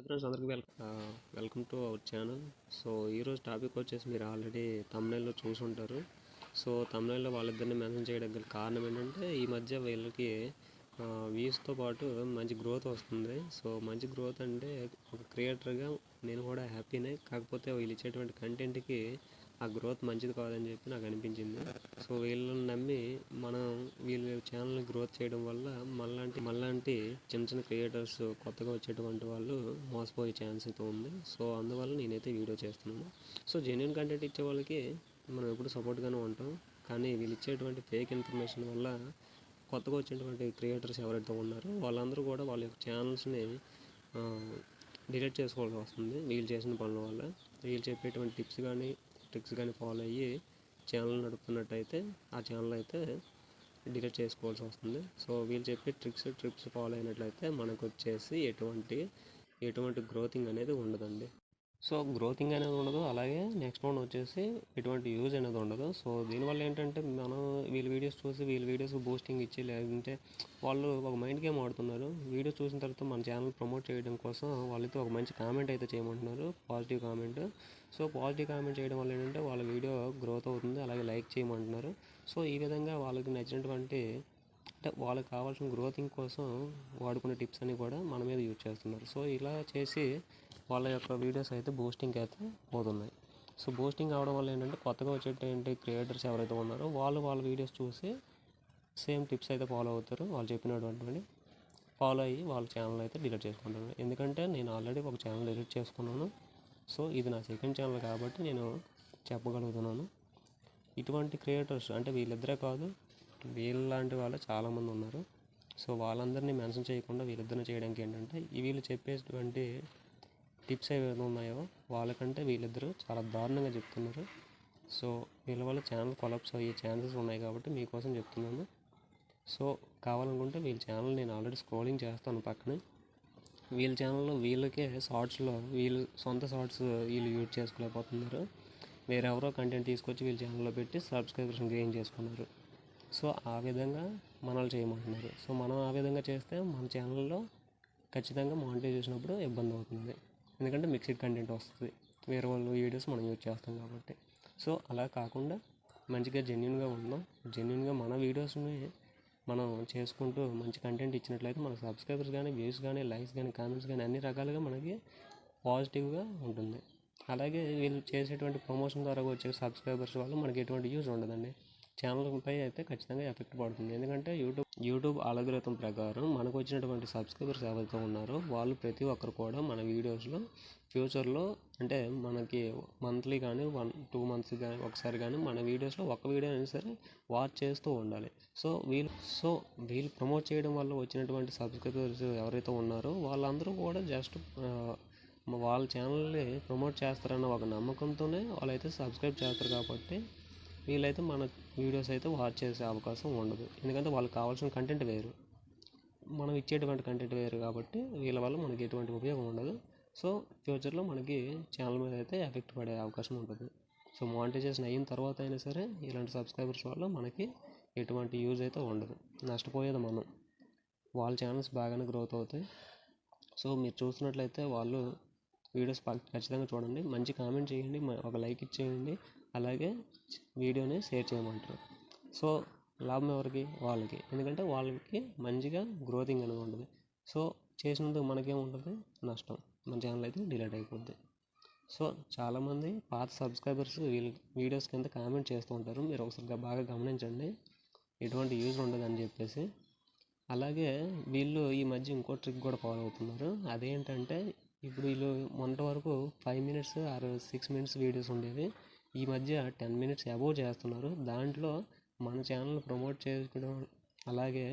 Hi friends అందరికీ welcome welcome to our channel. So ఈరోజు topic వచ్చేసి మీరు ఆల్రెడీ తమిళలో చూసి ఉంటారు. సో తమిళలో వాళ్ళిద్దరిని మెన్షన్ చేయడానికి గల కారణం ఏంటంటే ఈ మధ్య వీళ్ళకి వ్యూస్తో పాటు మంచి గ్రోత్ వస్తుంది. సో మంచి గ్రోత్ అంటే ఒక క్రియేటర్గా నేను కూడా హ్యాపీనే కాకపోతే వీళ్ళు ఇచ్చేటువంటి కంటెంట్కి ఆ గ్రోత్ మంచిది కాదని చెప్పి నాకు అనిపించింది. సో వీళ్ళని నమ్మి మనం వీళ్ళ ఛానల్ని గ్రోత్ చేయడం వల్ల మళ్ళాంటి మళ్ళాంటి చిన్న చిన్న క్రియేటర్స్ కొత్తగా వచ్చేటువంటి వాళ్ళు మోసపోయే ఛాన్స్ అయితే ఉంది. సో అందువల్ల నేనైతే వీడియో చేస్తున్నాను. సో జెన్యున్ కంటెంట్ ఇచ్చే వాళ్ళకి మనం ఎప్పుడు సపోర్ట్గానే ఉంటాం. కానీ వీళ్ళు ఇచ్చేటువంటి ఫేక్ ఇన్ఫర్మేషన్ వల్ల కొత్తగా వచ్చేటువంటి క్రియేటర్స్ ఎవరైతే ఉన్నారో వాళ్ళందరూ కూడా వాళ్ళ యొక్క ఛానల్స్ని డిలీట్ చేసుకోవాల్సి వస్తుంది వీళ్ళు చేసిన పనుల వల్ల. వీళ్ళు చెప్పేటువంటి టిప్స్ కానీ ట్రిక్స్ కానీ ఫాలో అయ్యి ఛానల్ నడుపుతున్నట్టయితే ఆ ఛానల్ అయితే డిలీట్ చేసుకోవాల్సి వస్తుంది. సో వీళ్ళు చెప్పే ట్రిక్స్ ట్రిప్స్ ఫాలో అయినట్లయితే మనకు వచ్చేసి ఎటువంటి ఎటువంటి గ్రోతింగ్ అనేది ఉండదండి. సో గ్రోతింగ్ అనేది ఉండదు. అలాగే నెక్స్ట్ వన్ వచ్చేసి ఎటువంటి యూజ్ అనేది ఉండదు. సో దీనివల్ల ఏంటంటే మనం వీళ్ళ వీడియోస్ చూసి వీళ్ళ వీడియోస్ బూస్టింగ్ ఇచ్చి లేదంటే వాళ్ళు ఒక మైండ్ గేమ్ ఆడుతున్నారు. వీడియో చూసిన తర్వాత మన ఛానల్ ప్రమోట్ చేయడం కోసం వాళ్ళతో ఒక మంచి కామెంట్ అయితే చేయమంటున్నారు. Positive comment so positive comment చేయడం వల్ల ఏంటంటే వాళ్ళ వీడియో గ్రోత్ అవుతుంది. అలాగే లైక్ చేయమంటున్నారు. సో ఈ విధంగా వాళ్ళకి నచ్చినటువంటి అంటే వాళ్ళకి కావాల్సిన గ్రోతింగ్ కోసం వాడుకునే టిప్స్ అన్నీ కూడా మన మీద యూజ్ చేస్తున్నారు. సో ఇలా చేసి వాళ్ళ యొక్క వీడియోస్ అయితే బూస్టింగ్ అయితే పోతున్నాయి. సో బూస్టింగ్ అవడం వల్ల ఏంటంటే కొత్తగా వచ్చేటువంటి క్రియేటర్స్ ఎవరైతే ఉన్నారో వాళ్ళు వాళ్ళ వీడియోస్ చూసి సేమ్ టిప్స్ అయితే ఫాలో అవుతారు. వాళ్ళు చెప్పినటువంటి ఫాలో అయ్యి వాళ్ళ ఛానల్ అయితే డిలీట్ చేసుకుంటాను ఎందుకంటే నేను ఆల్రెడీ ఒక ఛానల్ డిలీట్ చేసుకున్నాను. సో ఇది నా సెకండ్ ఛానల్ కాబట్టి నేను చెప్పగలుగుతున్నాను. ఇటువంటి క్రియేటర్స్ అంటే వీళ్ళిద్దరే కాదు వీళ్ళలాంటి వాళ్ళు చాలామంది ఉన్నారు. సో వాళ్ళందరినీ మెన్షన్ చేయకుండా వీళ్ళిద్దరిని చేయడానికి ఏంటంటే వీళ్ళు చెప్పేటువంటి టిప్స్ ఏవైతే ఉన్నాయో వాళ్ళకంటే వీళ్ళిద్దరూ చాలా దారుణంగా చెప్తున్నారు. సో వీళ్ళ వల్ల ఛానల్ కొలాప్స్ అయ్యే ఛాన్సెస్ ఉన్నాయి కాబట్టి మీకోసం చెప్తున్నాను. సో కావాలనుకుంటే వీళ్ళ ఛానల్ నేను ఆల్రెడీ స్క్రోలింగ్ చేస్తాను పక్కనే. వీళ్ళ ఛానల్లో వీళ్ళకే షార్ట్స్లో వీళ్ళు సొంత షార్ట్స్ వీళ్ళు యూజ్ చేసుకోలేకపోతున్నారు. వేరెవరో కంటెంట్ తీసుకొచ్చి వీళ్ళ ఛానల్లో పెట్టి సబ్స్క్రిప్షన్ గెయిన్ చేసుకున్నారు. సో ఆ విధంగా మనల్ని చేయమంటున్నారు. సో మనం ఆ విధంగా చేస్తే మన ఛానల్లో ఖచ్చితంగా మానిటైజ్ చేసినప్పుడు ఇబ్బంది అవుతుంది. ఎందుకంటే మిక్స్డ్ కంటెంట్ వస్తుంది. వేరే వాళ్ళు వీడియోస్ మనం యూజ్ చేస్తాం కాబట్టి. సో అలా కాకుండా మంచిగా జెన్యున్గా ఉందాం. జెన్యున్గా మన వీడియోస్ని మనం చేసుకుంటూ మంచి కంటెంట్ ఇచ్చినట్లయితే మన సబ్స్క్రైబర్స్ కానీ వ్యూస్ కానీ లైక్స్ కానీ కామెంట్స్ కానీ అన్ని రకాలుగా మనకి పాజిటివ్గా ఉంటుంది. అలాగే వీళ్ళు చేసేటువంటి ప్రమోషన్ ద్వారా వచ్చే సబ్స్క్రైబర్స్ వల్ల మనకి ఎటువంటి యూజ్ ఉండదండి. ఛానల్పై అయితే ఖచ్చితంగా ఎఫెక్ట్ పడుతుంది. ఎందుకంటే యూట్యూబ్ యూట్యూబ్ అలగ్రతం ప్రకారం మనకు వచ్చినటువంటి సబ్స్క్రైబర్స్ ఎవరైతే ఉన్నారో వాళ్ళు ప్రతి ఒక్కరు కూడా మన వీడియోస్లో ఫ్యూచర్లో అంటే మనకి మంత్లీ కానీ వన్ టూ మంత్స్ కానీ ఒకసారి కానీ మన వీడియోస్లో ఒక వీడియో అయినా సరే వాచ్ చేస్తూ ఉండాలి. సో వీళ్ళు సో వీళ్ళు ప్రమోట్ చేయడం వల్ల వచ్చినటువంటి సబ్స్క్రైబర్స్ ఎవరైతే ఉన్నారో వాళ్ళందరూ కూడా జస్ట్ వాళ్ళ ఛానల్ని ప్రమోట్ చేస్తారన్న ఒక నమ్మకంతోనే వాళ్ళైతే సబ్స్క్రైబ్ చేస్తారు కాబట్టి వీళ్ళైతే మన వీడియోస్ అయితే వాచ్ చేసే అవకాశం ఉండదు. ఎందుకంటే వాళ్ళకి కావాల్సిన కంటెంట్ వేరు. మనం ఇచ్చేటువంటి కంటెంట్ వేరు కాబట్టి వీళ్ళ వల్ల మనకి ఎటువంటి ఉపయోగం ఉండదు. సో ఫ్యూచర్లో మనకి ఛానల్ మీద అయితే ఎఫెక్ట్ పడే అవకాశం ఉంటుంది. సో మానిటైజేషన్ అయిన తర్వాత అయినా సరే ఇలాంటి సబ్స్క్రైబర్స్ వల్ల మనకి ఎటువంటి యూజ్ అయితే ఉండదు. నష్టపోయేది మనం. వాళ్ళ ఛానల్స్ బాగానే గ్రోత్ అవుతాయి. సో మీరు చూసినట్లయితే వాళ్ళు వీడియోస్ ఖచ్చితంగా చూడండి. మంచి కామెంట్ చేయండి. ఒక లైక్ ఇచ్చేయండి. అలాగే వీడియోని షేర్ చేయమంటారు. సో లాభం ఎవరికి? వాళ్ళకి. ఎందుకంటే వాళ్ళకి మంచిగా గ్రోతింగ్ అనేది ఉంటుంది. సో చేసినందుకు మనకేముంటుంది? నష్టం. మన ఛానల్ అయితే డిలీట్ అయిపోద్ది. సో చాలామంది పాత సబ్స్క్రైబర్స్ వీడియోస్ కింద కామెంట్ చేస్తూ ఉంటారు. మీరు ఒకసారి బాగా గమనించండి. ఎటువంటి యూజ్ ఉండదు అని చెప్పేసి. అలాగే వీళ్ళు ఈ మధ్య ఇంకో ట్రిక్ కూడా ఫాలో అవుతున్నారు. అదేంటంటే ఇప్పుడు వీళ్ళు మొన్నటి వరకు five minutes or six minutes videos ఉండేవి. ఈ మధ్య టెన్ మినిట్స్ అబోవ్ చేస్తున్నారు. దాంట్లో మన ఛానల్ ప్రమోట్ చేసుకోవడం అలాగే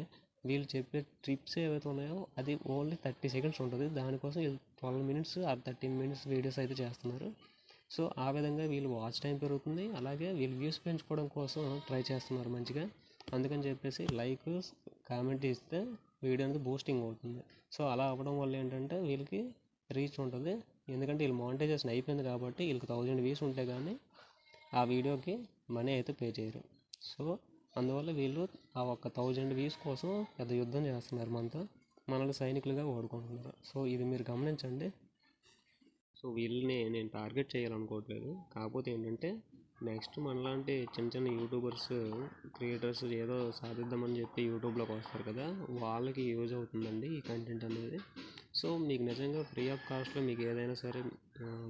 వీళ్ళు చెప్పే ట్రిప్స్ ఏవైతే ఉన్నాయో అది ఓన్లీ థర్టీ సెకండ్స్ ఉంటుంది. దానికోసం twelve minutes or thirteen minutes videos అయితే చేస్తున్నారు. సో ఆ విధంగా వీళ్ళు వాచ్ టైం పెరుగుతుంది. అలాగే వీళ్ళు వ్యూస్ పెంచుకోవడం కోసం ట్రై చేస్తున్నారు మంచిగా. అందుకని చెప్పేసి లైక్ కామెంట్ ఇస్తే వీడియో అనేది బూస్టింగ్ అవుతుంది. సో అలా అవ్వడం వల్ల ఏంటంటే వీళ్ళకి రీచ్ ఉంటుంది. ఎందుకంటే వీళ్ళు మానిటైజేషన్ అయిపోయింది కాబట్టి వీళ్ళకి థౌజండ్ వ్యూస్ ఉంటే కానీ ఆ వీడియోకి మనీ అయితే పే చేయరు. సో అందువల్ల వీళ్ళు ఆ ఒక్క థౌజండ్ వ్యూస్ కోసం పెద్ద యుద్ధం చేస్తున్నారు మనతో మనల్ని సైనికులుగా ఓడుకుంటున్నారు సో ఇది మీరు గమనించండి. సో వీళ్ళని నేను టార్గెట్ చేయాలనుకోవట్లేదు. కాకపోతే ఏంటంటే నెక్స్ట్ మనలాంటి చిన్న చిన్న యూట్యూబర్స్ క్రియేటర్స్ ఏదో సాధిద్దామని చెప్పి యూట్యూబ్లోకి వస్తారు కదా వాళ్ళకి యూజ్ అవుతుందండి ఈ కంటెంట్ అనేది. సో మీకు నిజంగా ఫ్రీ ఆఫ్ కాస్ట్లో మీకు ఏదైనా సరే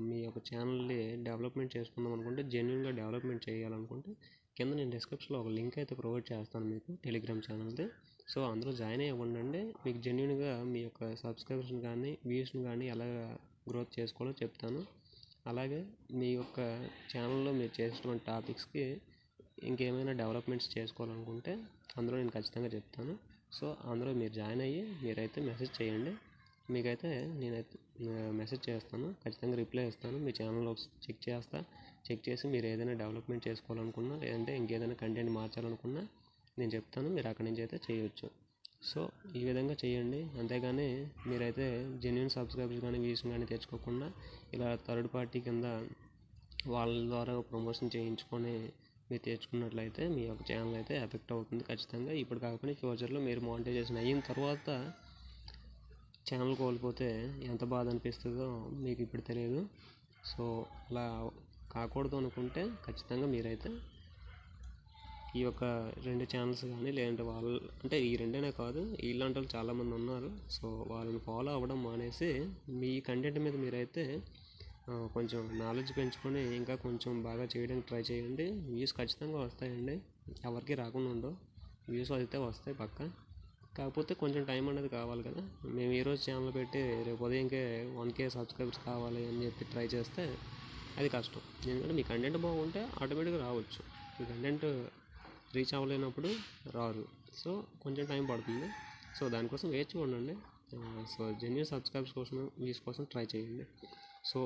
మీ యొక్క ఛానల్ని డెవలప్మెంట్ చేసుకుందాం అనుకుంటే జెన్యున్గా డెవలప్మెంట్ చేయాలనుకుంటే కింద నేను డిస్క్రిప్షన్లో ఒక లింక్ అయితే ప్రొవైడ్ చేస్తాను మీకు టెలిగ్రామ్ ఛానల్ది. సో అందులో జాయిన్ అయ్యి ఉండండి. మీకు జెన్యున్గా మీ యొక్క సబ్స్క్రిప్షన్ కానీ వ్యూస్ని కానీ ఎలా గ్రోత్ చేసుకోవాలో చెప్తాను. అలాగే మీ యొక్క ఛానల్లో మీరు చేసినటువంటి టాపిక్స్కి ఇంకేమైనా డెవలప్మెంట్స్ చేసుకోవాలనుకుంటే అందులో నేను ఖచ్చితంగా చెప్తాను. సో అందులో మీరు జాయిన్ అయ్యి మీరైతే మెసేజ్ చేయండి. మీకైతే నేనైతే మెసేజ్ చేస్తాను. ఖచ్చితంగా రిప్లై ఇస్తాను. మీ ఛానల్లో చెక్ చేస్తా. చెక్ చేసి మీరు ఏదైనా డెవలప్మెంట్ చేసుకోవాలనుకున్నా లేదంటే ఇంకేదైనా కంటెంట్ మార్చాలనుకున్నా నేను చెప్తాను. మీరు అక్కడి నుంచి అయితే చేయొచ్చు. సో ఈ విధంగా చేయండి. అంతేగాని మీరైతే జెన్యున్ సబ్స్క్రైబర్స్ కానీ వ్యూస్ కానీ తెచ్చుకోకుండా ఇలా థర్డ్ పార్టీ కింద వాళ్ళ ద్వారా ప్రమోషన్ చేయించుకొని మీరు తెచ్చుకున్నట్లయితే మీ యొక్క ఛానల్ అయితే ఎఫెక్ట్ అవుతుంది ఖచ్చితంగా. ఇప్పుడు కాకపోతే ఫ్యూచర్లో మీరు మానిటైజేషన్ అయిన తర్వాత ఛానల్ కోల్పోతే ఎంత బాధ అనిపిస్తుందో మీకు ఇప్పుడు తెలియదు. సో అలా కాకూడదు అనుకుంటే ఖచ్చితంగా మీరైతే ఈ యొక్క రెండు ఛానల్స్ కానీ లేదంటే వాళ్ళు అంటే ఈ రెండేనే కాదు ఇలాంటి వాళ్ళు చాలామంది ఉన్నారు. సో వాళ్ళని ఫాలో అవ్వడం మానేసి మీ కంటెంట్ మీద మీరైతే కొంచెం నాలెడ్జ్ పెంచుకొని ఇంకా కొంచెం బాగా చేయడానికి ట్రై చేయండి. వ్యూస్ ఖచ్చితంగా వస్తాయండి. ఎవరికి రాకుండా ఉండవు. వ్యూస్ అయితే వస్తాయి పక్క. కాకపోతే కొంచెం టైం అనేది కావాలి కదా. మేము ఈరోజు ఛానల్ పెట్టి రేపు ఉదయంకే వన్ కే సబ్స్క్రైబర్స్ కావాలి అని చెప్పి ట్రై చేస్తే అది కష్టం. ఎందుకంటే మీ కంటెంట్ బాగుంటే ఆటోమేటిక్గా రావచ్చు. మీ కంటెంట్ రీచ్ అవ్వలేనప్పుడు రారు సో కొంచెం టైం పడుతుంది. సో దానికోసం వేచి ఉండండి. సో జెన్యున్ సబ్స్క్రైబ్స్ కోసం వ్యూస్ కోసం ట్రై చేయండి. సో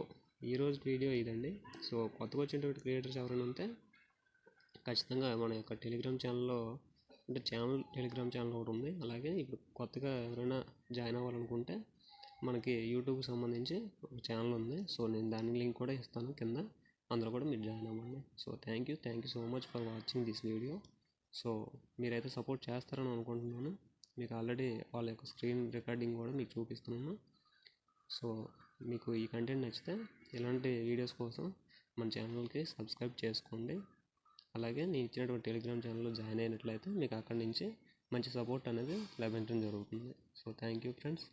ఈరోజు వీడియో ఇదండి. సో కొత్తగా వచ్చినటువంటి క్రియేటర్స్ ఎవరైనా ఉంటే ఖచ్చితంగా మన యొక్క టెలిగ్రామ్ ఛానల్లో అంటే ఛానల్ టెలిగ్రామ్ ఛానల్ ఒకటి ఉంది. అలాగే ఇప్పుడు కొత్తగా ఎవరైనా జాయిన్ అవ్వాలనుకుంటే మనకి యూట్యూబ్కి సంబంధించి ఒక ఛానల్ ఉంది. సో నేను దాని లింక్ కూడా ఇస్తాను కింద. అందులో కూడా మీరు జాయిన్ అవ్వండి. So thank you thank you so much for watching this video so మీరైతే సపోర్ట్ చేస్తారని అనుకుంటున్నాను. మీకు ఆల్రెడీ వాళ్ళ యొక్క స్క్రీన్ రికార్డింగ్ కూడా మీకు చూపిస్తున్నాను. సో మీకు ఈ కంటెంట్ నచ్చితే ఇలాంటి వీడియోస్ కోసం మన ఛానల్కి సబ్స్క్రైబ్ చేసుకోండి. అలాగే నేను ఇచ్చినటువంటి టెలిగ్రామ్ ఛానల్లో జాయిన్ అయినట్లయితే మీకు అక్కడి నుంచి మంచి సపోర్ట్ అనేది లభించడం జరుగుతుంది. So thank you friends